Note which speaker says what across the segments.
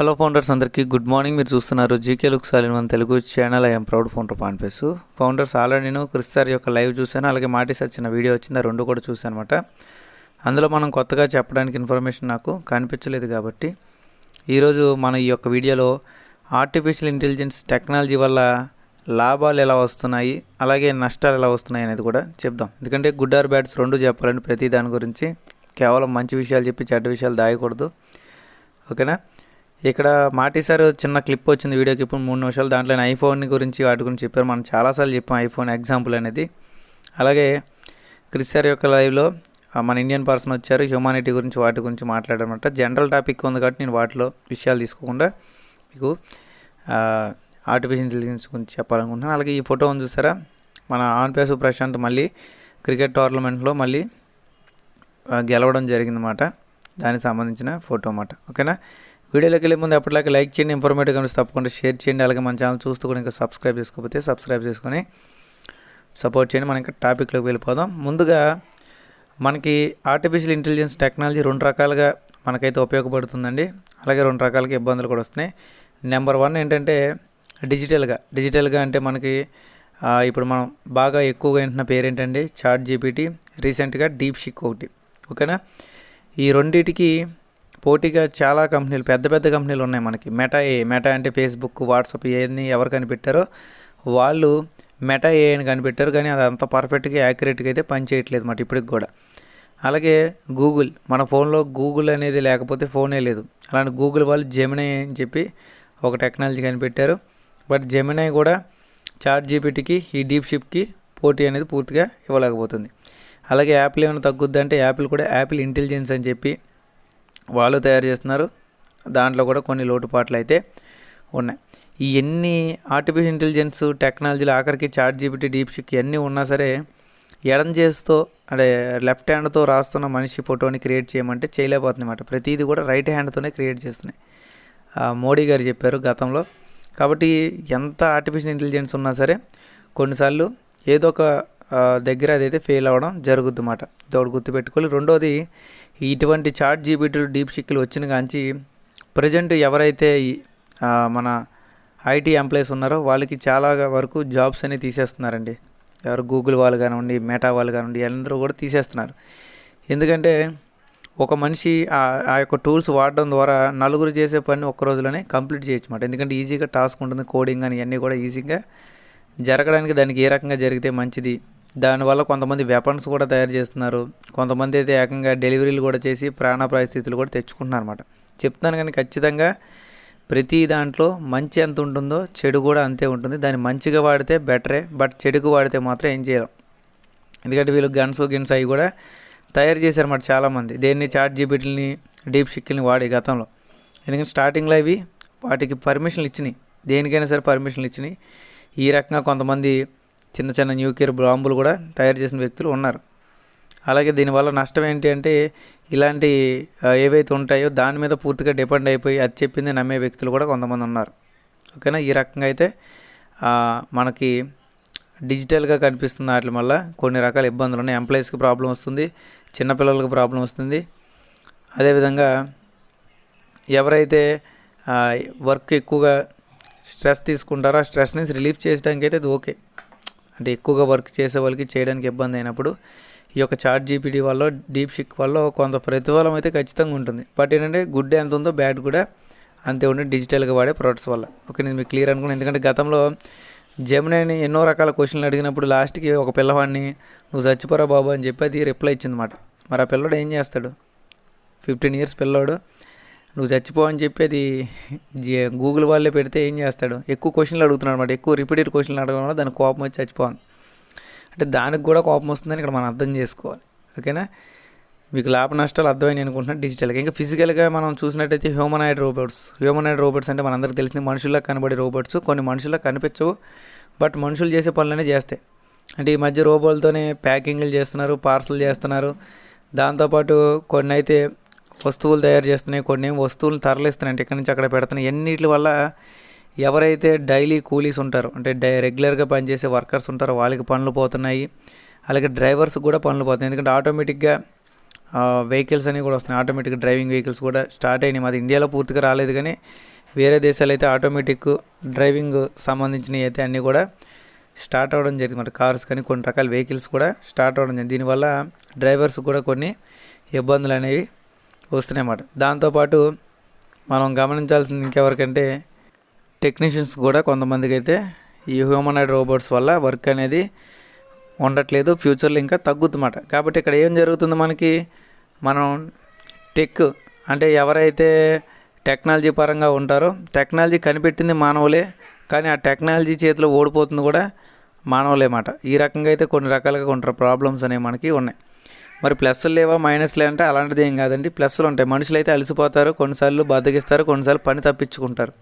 Speaker 1: Hello founders అందరికీ good morning. మీరు చూస్తున్నారు జీకే లుక్ సాలిన్ మన Telugu channel. I'm proud founder పాన్పేసు founders already నేను క్రిస్తార్ యొక్క లైవ్ చూశాను. అలాగే మాటిస్ వచ్చిన వీడియో వచ్చింది ఆ రెండు కూడా చూశాను అనమాట అందులో మనం కొత్తగా చెప్పడానికి ఇన్ఫర్మేషన్ నాకు కనిపించలేదు కాబట్టి ఈరోజు మన ఈ యొక్క వీడియోలో ఆర్టిఫిషియల్ ఇంటెలిజెన్స్ టెక్నాలజీ వల్ల లాభాలు ఎలా వస్తున్నాయి అలాగే నష్టాలు ఎలా వస్తున్నాయి అనేది కూడా చెప్దాం. ఎందుకంటే గుడ్ ఆర్ బ్యాడ్స్ రెండు చెప్పాలని ప్రతి దాని గురించి కేవలం మంచి విషయాలు చెప్పి చెడ్డ విషయాలు దాయకూడదు. ఓకేనా? ఇక్కడ మాటి సార్ చిన్న క్లిప్ వచ్చింది వీడియోకి. ఇప్పుడు మూడు నిమిషాలు దాంట్లో ఐఫోన్ గురించి వాటి గురించి చెప్పారు. మనం చాలాసార్లు చెప్పాం ఐఫోన్ ఎగ్జాంపుల్ అనేది. అలాగే క్రిస్ సార్ యొక్క లైవ్లో మన ఇండియన్ పర్సన్ వచ్చారు. హ్యూమానిటీ గురించి వాటి గురించి మాట్లాడారనమాట జనరల్ టాపిక్ ఉంది కాబట్టి నేను వాటిలో విషయాలు తీసుకోకుండా మీకు ఆర్టిఫిషియల్ ఇంటెలిజెన్స్ గురించి చెప్పాలనుకుంటున్నాను. అలాగే ఈ ఫోటో ఉంది చూసారా? మన ఆన్పేసు ప్రశాంత్ మళ్ళీ క్రికెట్ టోర్నమెంట్లో మళ్ళీ గెలవడం జరిగిందన్నమాట. దానికి సంబంధించిన ఫోటో అన్నమాట. ఓకేనా? వీడియోలోకి వెళ్ళే ముందు ఎప్పటిలాగే లైక్ చేయండి ఇన్ఫర్మేటివ్ కనిపిస్తే తప్పకుండా షేర్ చేయండి అలాగే మన ఛానల్ చూస్తూ కూడా ఇంకా సబ్స్క్రైబ్ చేసుకోకపోతే సబ్స్క్రైబ్ చేసుకొని సపోర్ట్ చేయండి. మనం ఇంకా టాపిక్లోకి వెళ్ళిపోదాం. ముందుగా మనకి ఆర్టిఫిషియల్ ఇంటెలిజెన్స్ టెక్నాలజీ రెండు రకాలుగా మనకైతే ఉపయోగపడుతుందండి. అలాగే రెండు రకాలకి ఇబ్బందులు కూడా వస్తున్నాయి. నెంబర్ వన్ ఏంటంటే డిజిటల్గా డిజిటల్గా అంటే మనకి ఇప్పుడు మనం బాగా ఎక్కువగా వింటున్న పేరేంటండి? చాట్ జీపీటీ రీసెంట్గా డీప్ షిక్ ఒకటి ఓకేనా ఈ రెండింటికి పోటీగా చాలా కంపెనీలు పెద్ద పెద్ద కంపెనీలు ఉన్నాయి మనకి. మెటా ఏ మెటా అంటే ఫేస్బుక్ వాట్సాప్ ఏని ఎవరు కనిపెట్టారో వాళ్ళు మెటా ఏ అని కనిపెట్టారు కానీ అది అంత పర్ఫెక్ట్గా యాక్యురేట్గా అయితే పనిచేయట్లేదు మాట ఇప్పటికి కూడా. అలాగే గూగుల్ మన ఫోన్లో గూగుల్ అనేది లేకపోతే ఫోనే లేదు. అలాంటి గూగుల్ వాళ్ళు జెమినై అని చెప్పి ఒక టెక్నాలజీ కనిపెట్టారు. బట్ జెమినై కూడా చాట్ జీపీటీకి ఈ డీప్ షిప్కి పోటీ అనేది పూర్తిగా ఇవ్వలేకపోతుంది. అలాగే యాపిల్ ఏమైనా తగ్గుద్ది అంటే యాపిల్ కూడా యాపిల్ ఇంటెలిజెన్స్ అని చెప్పి వాళ్ళు తయారు చేస్తున్నారు. దాంట్లో కూడా కొన్ని లోటుపాట్లు అయితే ఉన్నాయి. ఈ ఎన్ని ఆర్టిఫిషియల్ ఇంటెలిజెన్స్ టెక్నాలజీలు ఆఖరికి చాట్ జీబీటీ డీప్ షిక్ ఇవన్నీ ఉన్నా సరే ఎడం చేస్తూ అంటే లెఫ్ట్ హ్యాండ్తో రాస్తున్న మనిషి ఫోటోని క్రియేట్ చేయమంటే చేయలేకపోతుంది అనమాట ప్రతిదీ కూడా రైట్ హ్యాండ్తోనే క్రియేట్ చేస్తున్నాయి. మోడీ గారు చెప్పారు గతంలో. కాబట్టి ఎంత ఆర్టిఫిషియల్ ఇంటెలిజెన్స్ ఉన్నా సరే కొన్నిసార్లు ఏదో ఒక దగ్గర అదైతే ఫెయిల్ అవ్వడం జరుగుద్ది అన్నమాట ఇది ఒకటి గుర్తుపెట్టుకోవాలి. రెండోది ఇటువంటి చాట్ జీబీటీలు డీప్ షిక్లు వచ్చిన కాంచి ప్రజెంట్ ఎవరైతే మన ఐటీ ఎంప్లాయీస్ ఉన్నారో వాళ్ళకి చాలా వరకు జాబ్స్ అనేవి తీసేస్తున్నారండి. ఎవరు గూగుల్ వాళ్ళు కానివ్వండి మెటా వాళ్ళు కానివ్వండి అందరూ కూడా తీసేస్తున్నారు. ఎందుకంటే ఒక మనిషి ఆ ఆ యొక్క టూల్స్ వాడడం ద్వారా నలుగురు చేసే పని ఒక్క రోజులోనే కంప్లీట్ చేయొచ్చు అన్నమాట. ఎందుకంటే ఈజీగా టాస్క్ ఉంటుంది కోడింగ్ అని ఇవన్నీ కూడా ఈజీగా జరగడానికి దానికి ఏ రకంగా జరిగితే మంచిది దానివల్ల కొంతమంది వెపన్స్ కూడా తయారు చేస్తున్నారు. కొంతమంది అయితే ఏకంగా డెలివరీలు కూడా చేసి ప్రాణాపాయ స్థితులు కూడా తెచ్చుకుంటున్నారు అనమాట చెప్తాను కానీ ఖచ్చితంగా ప్రతి దాంట్లో మంచి ఎంత ఉంటుందో చెడు కూడా అంతే ఉంటుంది. దాన్ని మంచిగా వాడితే బెటరే బట్ చెడుకు వాడితే మాత్రం ఏం చేయలేం. ఎందుకంటే వీళ్ళు గన్స్ గిన్స్ అవి కూడా తయారు చేశారన్నమాట చాలామంది. దేన్ని చాట్ జీబీటీని డీప్ షిక్కిల్ని వాడి గతంలో. ఎందుకంటే స్టార్టింగ్లో అవి వాటికి పర్మిషన్లు ఇచ్చినాయి. దేనికైనా సరే పర్మిషన్లు ఇచ్చినాయి. ఈ రకంగా కొంతమంది చిన్న చిన్న న్యూక్లియర్ బాంబులు కూడా తయారు చేసిన వ్యక్తులు ఉన్నారు. అలాగే దీనివల్ల నష్టం ఏంటి అంటే ఇలాంటి ఏవైతే ఉంటాయో దాని మీద పూర్తిగా డిపెండ్ అయిపోయి అది చెప్పింది నమ్మే వ్యక్తులు కూడా కొంతమంది ఉన్నారు. ఓకేనా? ఈ రకంగా అయితే మనకి డిజిటల్గా కనిపిస్తున్న వాటి వల్ల కొన్ని రకాల ఇబ్బందులు ఉన్నాయి. ఎంప్లాయీస్కి ప్రాబ్లం వస్తుంది చిన్నపిల్లలకు ప్రాబ్లం వస్తుంది. అదేవిధంగా ఎవరైతే వర్క్ ఎక్కువగా స్ట్రెస్ తీసుకుంటారో ఆ స్ట్రెస్ నుంచి రిలీఫ్ చేయడానికి అయితే అది ఓకే. అంటే ఎక్కువగా వర్క్ చేసే వాళ్ళకి చేయడానికి ఇబ్బంది అయినప్పుడు ఈ యొక్క చాట్ జీపీటీ వల్ల డీప్ షిక్ వల్ల కొంత ప్రతిఫలం అయితే ఖచ్చితంగా ఉంటుంది. బట్ ఏంటంటే గుడ్ ఎంత ఉందో బ్యాడ్ కూడా అంతే ఉండే డిజిటల్గా వాడే ప్రొడక్ట్స్ వల్ల. ఓకే నేను మీకు క్లియర్ అనుకున్నాను. ఎందుకంటే గతంలో జమునని ఎన్నో రకాల క్వశ్చన్లు అడిగినప్పుడు లాస్ట్కి ఒక పిల్లవాడిని నువ్వు చచ్చిపోరా బాబు అని చెప్పి అది రిప్లై ఇచ్చిందన్నమాట మరి ఆ పిల్లడు ఏం చేస్తాడు? ఫిఫ్టీన్ ఇయర్స్ పిల్లోడు. నువ్వు చచ్చిపో అని చెప్పి అది గూగుల్ వాళ్ళే పెడితే ఏం చేస్తాడు? ఎక్కువ క్వశ్చన్లు అడుగుతున్నాడు అనమాట ఎక్కువ రిపీటెడ్ క్వశ్చన్లు అడగడం వల్ల దానికి కోపం వచ్చి చచ్చిపోవాలి అంటే దానికి కూడా కోపం వస్తుందని ఇక్కడ మనం అర్థం చేసుకోవాలి. ఓకేనా? మీకు లాభ నష్టాలు అర్థమైనాయి అనుకుంటున్నాను డిజిటల్గా ఇంకా ఫిజికల్గా మనం చూసినట్టయితే హ్యూమనాయిడ్ రోబోట్స్ హ్యూమనాయిడ్ రోబోట్స్ అంటే మనందరికీ తెలిసిన మనుషుల్లో కనబడే రోబోట్స్ కొన్ని మనుషుల్లో కనిపించవు. బట్ మనుషులు చేసే పనులనే చేస్తాయి. అంటే ఈ మధ్య రోబోలతోనే ప్యాకింగ్లు చేస్తున్నారు పార్సల్ చేస్తున్నారు. దాంతోపాటు కొన్ని అయితే వస్తువులు తయారు చేస్తున్నాయి కొన్ని వస్తువులు తరలిస్తున్నాయి అంటే ఇక్కడి నుంచి అక్కడ పెడుతున్నాయి. ఎన్నిటి వల్ల ఎవరైతే డైలీ కూలీస్ ఉంటారో అంటే డై రెగ్యులర్గా పనిచేసే వర్కర్స్ ఉంటారో వాళ్ళకి పనులు పోతున్నాయి. అలాగే డ్రైవర్స్ కూడా పనులు పోతున్నాయి. ఎందుకంటే ఆటోమేటిక్గా వెహికల్స్ అనేవి కూడా వస్తున్నాయి. ఆటోమేటిక్ డ్రైవింగ్ వెహికల్స్ కూడా స్టార్ట్ అయినాయి. మాది ఇండియాలో పూర్తిగా రాలేదు కానీ వేరే దేశాలు అయితే ఆటోమేటిక్ డ్రైవింగ్ సంబంధించినవి అయితే అన్నీ కూడా స్టార్ట్ అవ్వడం జరిగింది. మరి కార్స్ కానీ కొన్ని రకాల వెహికల్స్ కూడా స్టార్ట్ అవ్వడం జరిగింది. దీనివల్ల డ్రైవర్స్ కూడా కొన్ని ఇబ్బందులు అనేవి వస్తున్నాయి అన్నమాట. దాంతోపాటు మనం గమనించాల్సింది ఇంకెవరికంటే టెక్నీషియన్స్ కూడా కొంతమందికి అయితే ఈ హ్యూమనాయిడ్ రోబోట్స్ వల్ల వర్క్ అనేది ఉండట్లేదు ఫ్యూచర్లో ఇంకా తగ్గుతుందన్నమాట. కాబట్టి ఇక్కడ ఏం జరుగుతుంది మనకి మనం టెక్ అంటే ఎవరైతే టెక్నాలజీ పరంగా ఉంటారో టెక్నాలజీ కనిపెట్టింది మానవులే కానీ ఆ టెక్నాలజీ చేతిలో ఓడిపోతుంది కూడా మానవులే మాట ఈ రకంగా అయితే కొన్ని రకాలుగా కొన్ని ప్రాబ్లమ్స్ అనేవి మనకి ఉన్నాయి. మరి ప్లస్లు లేవా మైనస్లే అంటే అలాంటిది ఏం కాదండి. ప్లస్లు ఉంటాయి. మనుషులు అయితే అలసిపోతారు కొన్నిసార్లు బద్దగిస్తారు కొన్నిసార్లు పని తప్పించుకుంటారు.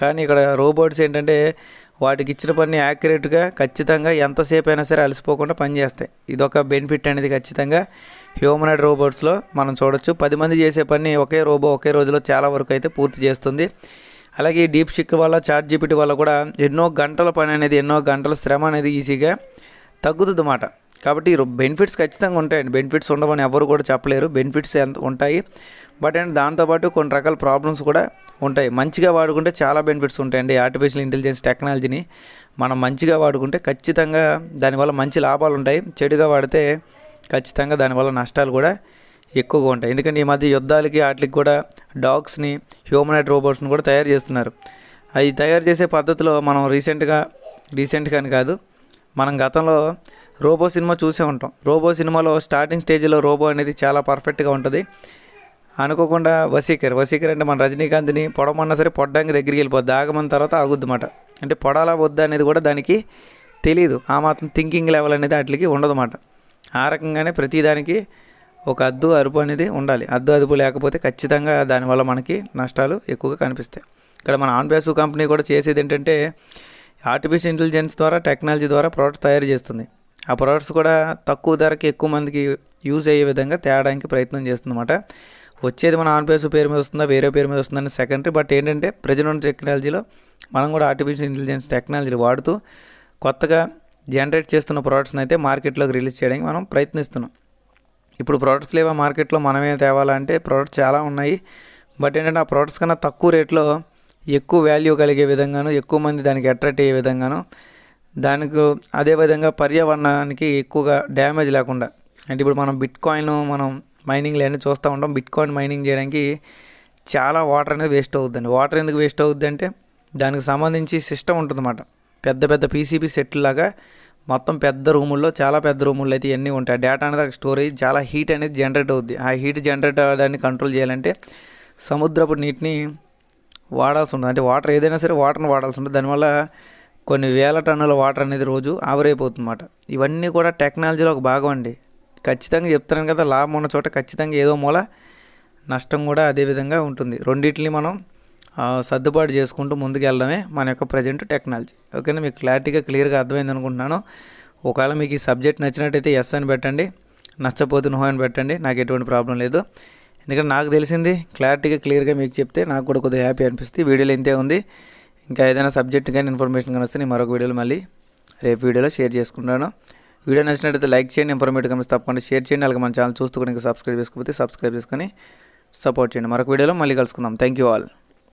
Speaker 1: కానీ ఇక్కడ రోబోట్స్ ఏంటంటే వాటికి ఇచ్చిన పని యాక్యురేట్గా ఖచ్చితంగా ఎంతసేపు అయినా సరే అలసిపోకుండా పనిచేస్తాయి ఇదొక బెనిఫిట్ అనేది ఖచ్చితంగా. హ్యూమనాయిడ్ రోబోట్స్లో మనం చూడొచ్చు. పది మంది చేసే పని ఒకే రోబో ఒకే రోజులో చాలా వరకు అయితే పూర్తి చేస్తుంది. అలాగే డీప్ షిక్ వల్ల చాట్ జీపీటీ వల్ల కూడా ఎన్నో గంటల పని అనేది ఎన్నో గంటల శ్రమ అనేది ఈజీగా తగ్గుతుంది అన్నమాట. కాబట్టి బెనిఫిట్స్ ఖచ్చితంగా ఉంటాయండి. బెనిఫిట్స్ ఉండవని ఎవరు కూడా చెప్పలేరు. బెనిఫిట్స్ ఎంత ఉంటాయి. బట్ అండ్ దాంతోపాటు కొన్ని రకాల ప్రాబ్లమ్స్ కూడా ఉంటాయి. మంచిగా వాడుకుంటే చాలా బెనిఫిట్స్ ఉంటాయండి. ఆర్టిఫిషియల్ ఇంటెలిజెన్స్ టెక్నాలజీని మనం మంచిగా వాడుకుంటే ఖచ్చితంగా దానివల్ల మంచి లాభాలు ఉంటాయి. చెడుగా వాడితే ఖచ్చితంగా దానివల్ల నష్టాలు కూడా ఎక్కువగా ఉంటాయి. ఎందుకంటే ఈ మధ్య యుద్ధాలకి వాటికి కూడా డాగ్స్ని హ్యూమనైడ్ రోబోట్స్ని కూడా తయారు చేస్తున్నారు. అవి తయారు చేసే పద్ధతిలో మనం రీసెంట్గా రీసెంట్గాని కాదు మనం గతంలో రోబో సినిమా చూసే ఉంటాం. రోబో సినిమాలో స్టార్టింగ్ స్టేజ్లో రోబో అనేది చాలా పర్ఫెక్ట్గా ఉంటుంది. అనుకోకుండా వసీకర్ వసీకర్ అంటే మన రజనీకాంత్ని పొడమన్నా సరే పొడ్డానికి దగ్గరికి వెళ్ళిపోద్ది. ఆగమన్న తర్వాత ఆగుద్దన్నమాట. అంటే పొడాలా వద్దా అనేది కూడా దానికి తెలియదు ఆ మాత్రం థింకింగ్ లెవెల్ అనేది వాటికి ఉండదన్నమాట. ఆ రకంగానే ప్రతిదానికి ఒక అద్దు అరుపు అనేది ఉండాలి. అద్దు అదుపు లేకపోతే ఖచ్చితంగా దానివల్ల మనకి నష్టాలు ఎక్కువగా కనిపిస్తాయి. ఇక్కడ మన ఆన్బేసు కంపెనీ కూడా చేసేది ఏంటంటే ఆర్టిఫిషియల్ ఇంటెలిజెన్స్ ద్వారా టెక్నాలజీ ద్వారా ప్రోడక్ట్స్ తయారు చేస్తుంది. ఆ ప్రోడక్ట్స్ కూడా తక్కువ ధరకి ఎక్కువ మందికి యూజ్ అయ్యే విధంగా తేడానికి ప్రయత్నం చేస్తుందన్నమాట. వచ్చేది మన ఆన్పేస్ పేరు మీద వస్తుందా వేరే పేరు మీద వస్తుందని సెకండరీ బట్ ఏంటంటే ప్రజెంట్ టెక్నాలజీలో మనం కూడా ఆర్టిఫిషియల్ ఇంటెలిజెన్స్ టెక్నాలజీలు వాడుతూ కొత్తగా జనరేట్ చేస్తున్న ప్రోడక్ట్స్ని అయితే మార్కెట్లోకి రిలీజ్ చేయడానికి మనం ప్రయత్నిస్తున్నాం. ఇప్పుడు ప్రోడక్ట్స్ లేవా మార్కెట్లో మనమే తేవాలంటే ప్రోడక్ట్స్ చాలా ఉన్నాయి. బట్ ఏంటంటే ఆ ప్రోడక్ట్స్ కన్నా తక్కువ రేట్లో ఎక్కువ వాల్యూ కలిగే విధంగాను ఎక్కువ మంది దానికి అట్రాక్ట్ అయ్యే విధంగాను దానికి అదేవిధంగా పర్యావరణానికి ఎక్కువగా డ్యామేజ్ లేకుండా అంటే ఇప్పుడు మనం బిట్ కాయిన్ మనం మైనింగ్లు అన్నీ చూస్తూ ఉంటాం బిట్ కాయిన్ మైనింగ్ చేయడానికి చాలా వాటర్ అనేది వేస్ట్ అవుతుందండి. వాటర్ ఎందుకు వేస్ట్ అవుద్ది అంటే దానికి సంబంధించి సిస్టమ్ ఉంటుందన్నమాట. పెద్ద పెద్ద పీసీబీ సెట్లు లాగా మొత్తం పెద్ద రూముల్లో చాలా పెద్ద రూముల్లో అయితే ఇవన్నీ ఉంటాయి. డేటా అనేది స్టోరేజ్ చాలా హీట్ అనేది జనరేట్ అవుద్ది. ఆ హీట్ జనరేట్ అవ్వడాన్ని కంట్రోల్ చేయాలంటే సముద్రపు నీటిని వాడాల్సి ఉంటుంది. అంటే వాటర్ ఏదైనా సరే వాటర్ని వాడాల్సి ఉంటుంది. దానివల్ల కొన్ని వేల టన్నుల వాటర్ అనేది రోజు ఆవిరైపోతుందన్నమాట. ఇవన్నీ కూడా టెక్నాలజీలో ఒక భాగం అండి. ఖచ్చితంగా చెప్తున్నాను కదా లాభం ఉన్న చోట ఖచ్చితంగా ఏదో మూల నష్టం కూడా అదే విధంగా ఉంటుంది. రెండింటిని మనం సర్దుబాటు చేసుకుంటూ ముందుకు వెళ్ళడమే మన యొక్క ప్రజెంట్ టెక్నాలజీ. ఓకేనా? మీకు క్లారిటీగా క్లియర్గా అర్థమైంది అనుకుంటున్నాను. ఒకవేళ మీకు ఈ సబ్జెక్ట్ నచ్చినట్టయితే ఎస్ అని పెట్టండి. నచ్చపోతే నో అని పెట్టండి. నాకు ఎటువంటి ప్రాబ్లం లేదు. ఎందుకంటే నాకు తెలిసింది క్లారిటీగా క్లియర్గా మీకు చెప్తే నాకు కూడా కొద్దిగా హ్యాపీ అనిపిస్తుంది. వీడియోలో ఇంతే ఉంది. ఇంకా ఏదైనా సబ్జెక్ట్ కానీ ఇన్ఫర్మేషన్ కానీ వస్తే నేను మరొక వీడియోలో మళ్ళీ రేపు వీడియోలో షేర్ చేసుకుంటాను. వీడియో నచ్చినట్లయితే లైక్ చేయండి ఇన్ఫర్మేటివ్ కమిస్ తప్పకుండా షేర్ చేయండి అలాగే మన ఛానల్ చూస్తూ కూడా ఇంకా సబ్స్క్రైబ్ చేసుకోకపోతే సబ్స్క్రైబ్ చేసుకొని సపోర్ట్ చేయండి. మరొక వీడియోలో మళ్ళీ కలుసుకుందాం. Thank you all.